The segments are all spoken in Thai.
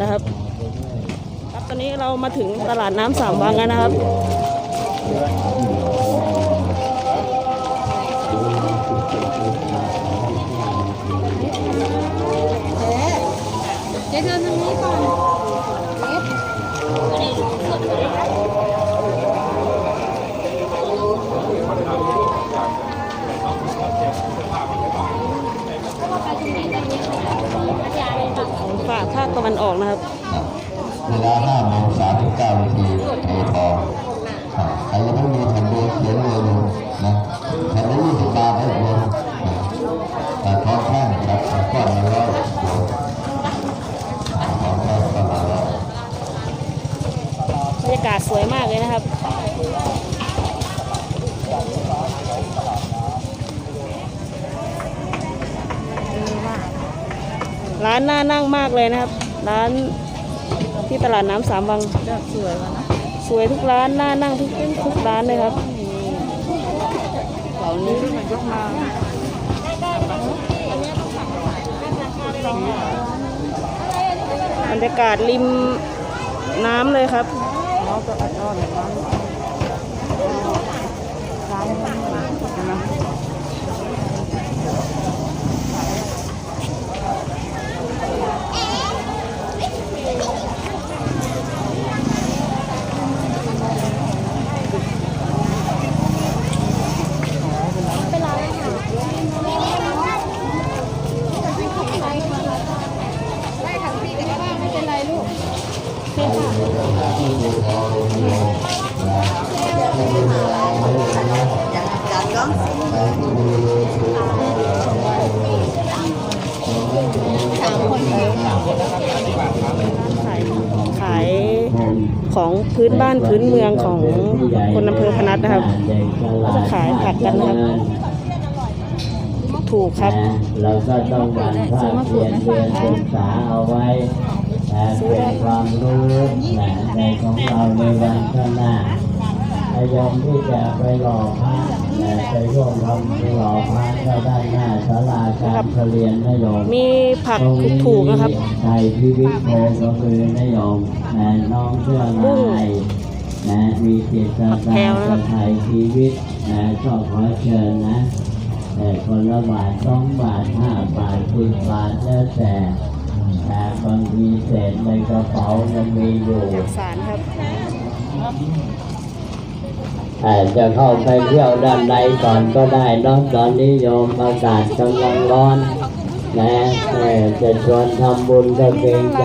นะครับ ครับตอนนี้เรามาถึงตลาดน้ำสามวังแล้วนะครับเจ๊เดินทางนี้ก่อน ภาคตะวันออกนะครับเวลา5โมง39นาที นน่านั่งมากเลยนะครับ ร้านที่ตลาดน้ำสามวังสวยว่ะนะสวยทุกร้านน่านั่งทุกทุกร้านเลยครับเหล่านี้ที่มันยกมาบรรยากาศริมน้ำเลยครับน้องก็อัดนอนแบบนั้น ของพื้นบ้านพื้นเมืองของคนอำเภอพนัสนะครับก็จะขายผักกันนะครับ ถูกครับเราก็ต้องหมั่นภาคเรียรเรียนศึกษาเอาไว้แต่เป็นความรู้ในของเราในวันข้างหน้า ยายามที่จะไปหล่อพระนะไปร่วมทำหล่อพระก็ได้านหน้าศาลาการประเรียนนโยมมีผักถูกๆนะครับไทยพิวิทโพก็คือนโยมนะน้องเชื่อบุ้นางยนะมีจิตศรัทผักแพรธาวนะครับไทยชีวิตนะก็ขอเชิญนะแต่คนละบาทสองบาทห้าบาทสิบบาทแล้วแต่แต่บางทีเศษในกระเป๋ามันมีอยู่จากสารครับอา จจะเข้าไปเที่ยวด้านในก่อนก็ได้เนอะตอนนี้โยมอากาศกำลังร้อนนะจะชวนทำบุญก็เกรงใจ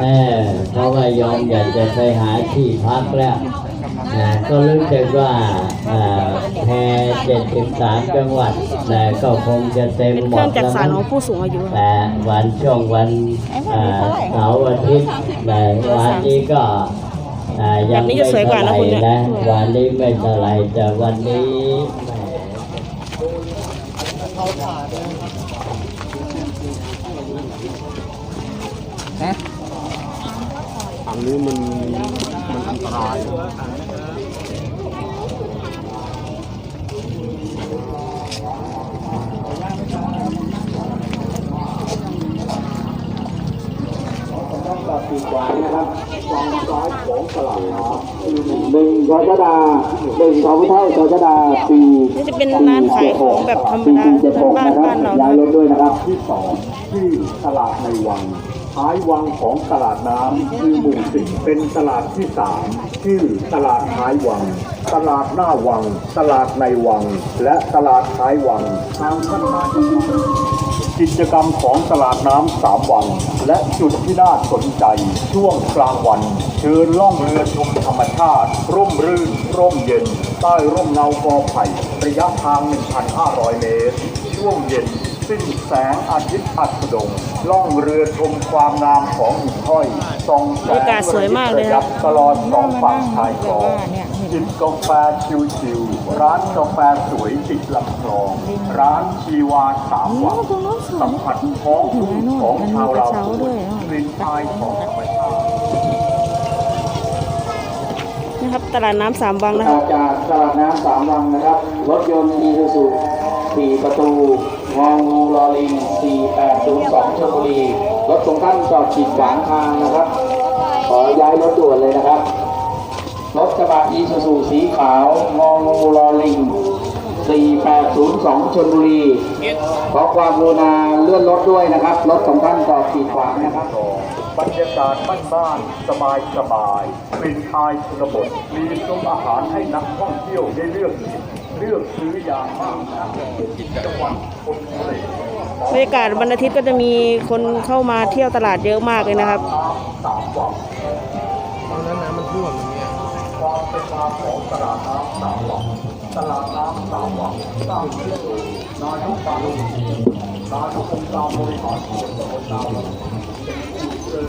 เออเพราะว่าโยมอยากจะไปหาที่พักแล้วก็รู้สึกว่าอ่าแพเจ็ดสิบสามจังหวัดนะก็คงจะเต็มหมดแล้วมั้งแต่วันช่วงวันเสาร์อาทิตย์แต่วันนี้ก็ แบบนี้ไม่จะสวยกว่านะเท่าไหคุณร่เนี่ยนะวันนี้ไม่เท่าไหร่แต่วันนี้แหมอันนี้มันมันอันตราย หนึ่งกรกฎาหนึ่งของผู้เฒ่ากรกฎาปีนี่จะเป็นร้านขายของแบบธรรมดาเจ็ดหกบ้านนะครับบ้านเราย้านะยรถด้วยนะครับที่สองที่ตลาดในวัง ท้ายวังของตลาดน้ำคือหมู่สิบเป็นตลาดที่สามชื่อตลาดท้ายวัง ตลาดหน้าวัง ตลาดในวัง และตลาดท้ายวังทางท่านมากิจกรรมของตลาดน้ำสามวัง และจุดที่น่าสนใจ ช่วงกลางวัน เชิญล่องเรือชมธรรมชาติ ร่มรื่น ร่มเย็น ใต้ร่มเงากอไผ่ระยะทาง 1,500 เมตร ช่วงเย็น สิ้นแสงอาทิตย์อัสดง ล่องเรือชมความงามของหิ่งห้อยส่องแสบรรยางกาศสวยมากเลยครับตลอดสองฝั่งชายคลองจิบกาแฟชิวๆร้านกาแฟสวยติดลำคลอง ร้านชีวาสามวังสัมผัสท้องทุ่งของชาวลาวสวนกลิ่นอายของธรรมชาติ นะครับ ตลาดน้ำสามวังนะครับจากตลาดน้ำสามวังนะครับ รถยนต์อีซูซูสี่ประตู งองูลอลิง4802ชลบุรีรถตรงท่านจอดขีดขวางทางนะครับ ขอย้ายรถด่วนเลยนะครับ รถกระบะอีซูซูสีขาวงองูรอลิง4802ชลบุรี ขอความกรุณาเลื่อนรถด้วยนะครับ รถของท่านจอดขีดขวางนะครับบรรยากาศบ้านๆสบายสบายๆกลิ่นอายชนบทมีซุ้มอาหารให้นักท่องเที่ยวได้เลือกชิม เลือกซื้อยามากนะจังหวัดชลบุรีบรรยากาศวันอาทิตย์ก็จะมีคนเข้ามาเที่ยวตลาดเยอะมากเลยนะครับสามวังตอนนั้นน้ำมันท่วมอย่างเงี้ยความเป็นมาของตลาดน้ำสามวังตลาดน้ำสามวังสร้างขึ้นโดยนายกปาลุนายกองค์การบริหารส่วนตำบลนาวังเป็นผู้เริ่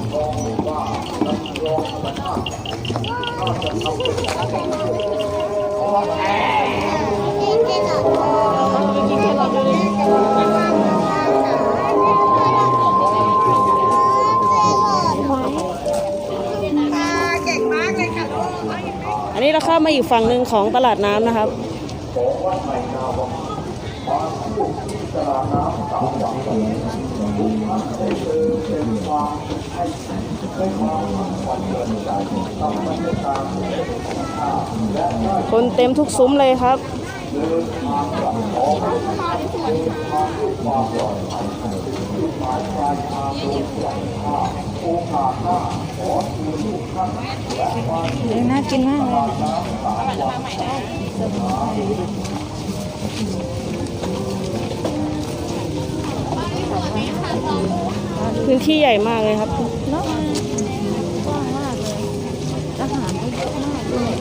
มรองว่าลำรองธรรมชาติถ้าจะทำเป็นอัน ข้ามาอีกฝั่งหนึ่งของตลาดน้ำนะครับคนเต็มทุกซุ้มเลยครับน่ากิ นมากเลยพื้นที่ใหญ่มากเลยครับเนาะกว้างมากเลยอาหารก็เยอะมากเลย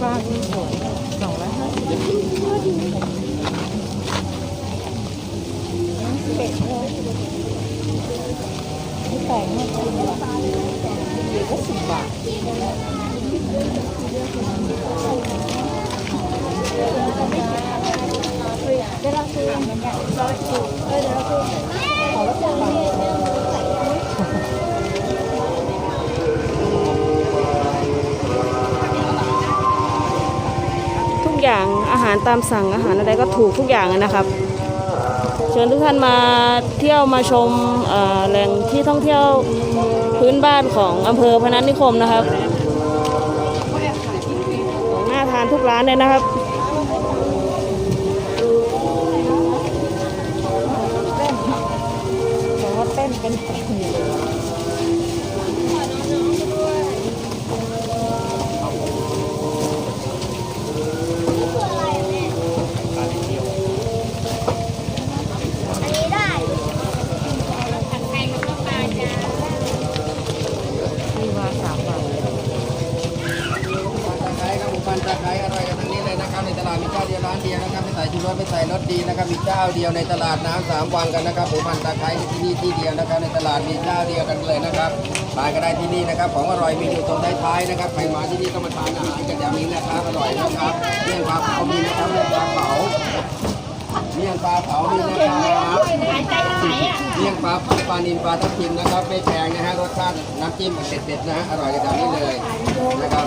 ปลาดูสวยสองร้อยห้าสิบเป็ดเลยนี่แปลกมากเลย เดี๋ยวก็สิบบาทเดี๋ยวเราซื้อเดี๋ยวเราซื้อเออเดี๋ยวเราซื้อขอละสิบบาททุกอย่างอาหารตามสั่งอาหารอะไรก็ถูกทุกอย่างนะครับ เชิญทุกท่านมาเที่ยวมาชมแหล่งที่ท่องเที่ยว พื้นบ้านของอำเภอพนัสนิคมนะครับของน่าทานทุกร้านเลยนะครับ ดียวในตลาดน้ำสามวังกันนะครับหมูพันตะไคร้ที่นี่ที่เดียวนะครับ ในตลาดมีเจ้าเดียวกันเลยนะครับทานก็ได้ที่นี่นะครับ ของอร่อยมีอยู่ตรงท้ายๆนะครับใครมาที่นี่ก็มาทานอาหารกันอย่างนี้นะครับอร่อยนะครับเมี่ยงปลาเผามีนะครับเมี่ยงปลาเผาเมี่ยงปลาเผามีนะครับเมี่ยงปลาเผาปลานิลปลาทับทิมนะครับไม่แพงนะฮะรสชาติน้ำจิ้มเด็ดๆนะฮะอร่อยกันอย่างนี้เลยนะครับ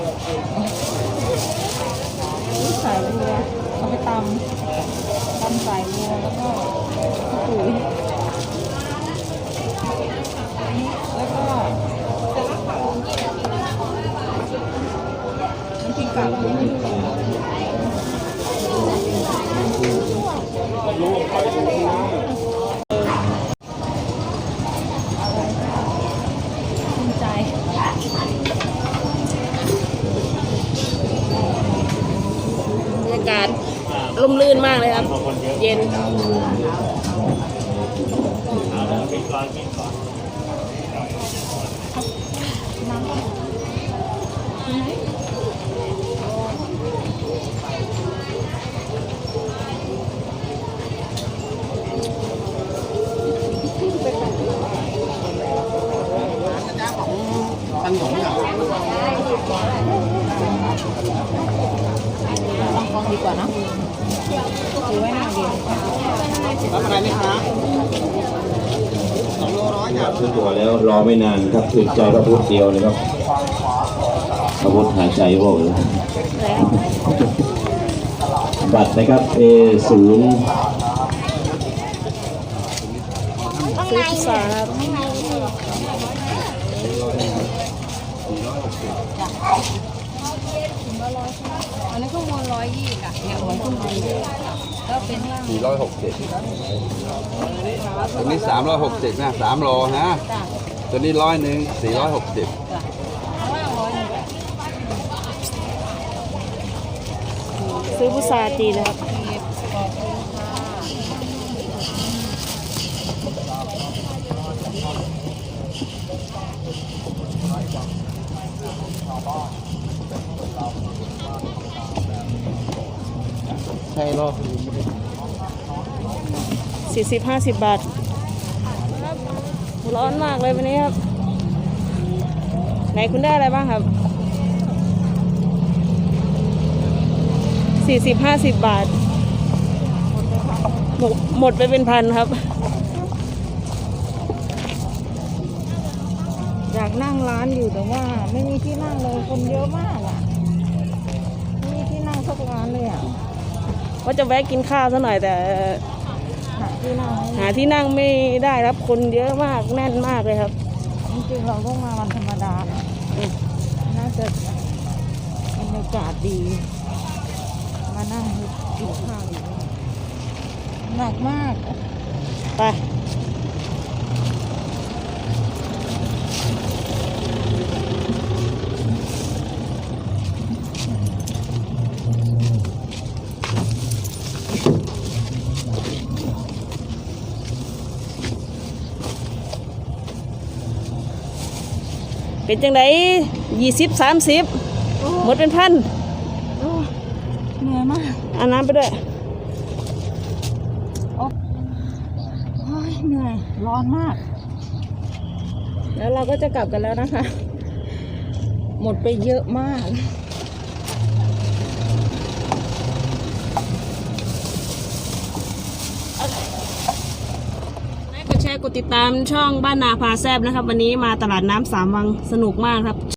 สายบัวเอาไปตำตำสายบัวแล้วก็ปุ๋ยแล้วก็น้ำพริกกาก มลื่นมากเลยครับ เย็นไซื้อตั๋วแล้วรอไม่นานครับถึงใจพระพุทธเดียวเลยครับพระพุทธหายใจโอ้ยแล้วบัตรนะครับ A ศูนย์ซื้อพิซซ่าครับอันนี้ข้างบนร้อยยี่ค่ะเนี่ยวข้างนก็เป็นล่า งสี่ร้อยหกสิบตัวนี้สามร้อยหกสิบนะสามโลฮะตัวนี้ร้อยหนึ่งสี่ร้อยหกสิบล่างร้อยหนึ่งซื้อพุทราจีนนะครับใช่หรอ สี่สิบห้าสิบบาท ร้อนมากเลยวันนี้ครับ ไหนคุณได้อะไรบ้างครับสี่สิบห้าสิบบาทหมดหมดไปเป็นพันครับ อยากนั่งร้านอยู่แต่ว่าไม่มีที่นั่งเลยคนเยอะมากอะ ไม่มีที่นั่งสักร้านเลยอะว่าจะแวะกินข้าวซะหน่อยแต่ ที่นั่งไม่หาที่นั่งไม่ได้ครับคนเยอะมากแน่นมากเลยครับ จริงๆเราต้องมาวันธรรมดานะน่าจะบรรยากาศดี มานั่งกินข้าวอยู่หนักมากไป เป็นจังไดยี่สิบสามสิบหมดเป็นพันโอ้เหนื่อยมากเอาน้ำไปด้วยโอ้ยเหนื่อยร้อนมาก แล้วเราก็จะกลับกันแล้วนะคะ หมดไปเยอะมาก กดแช ร์กดติดตามช่องบ้านนาพาแซบนะครับ วันนี้มาตลาดน้ำสามวังสนุกมากครับ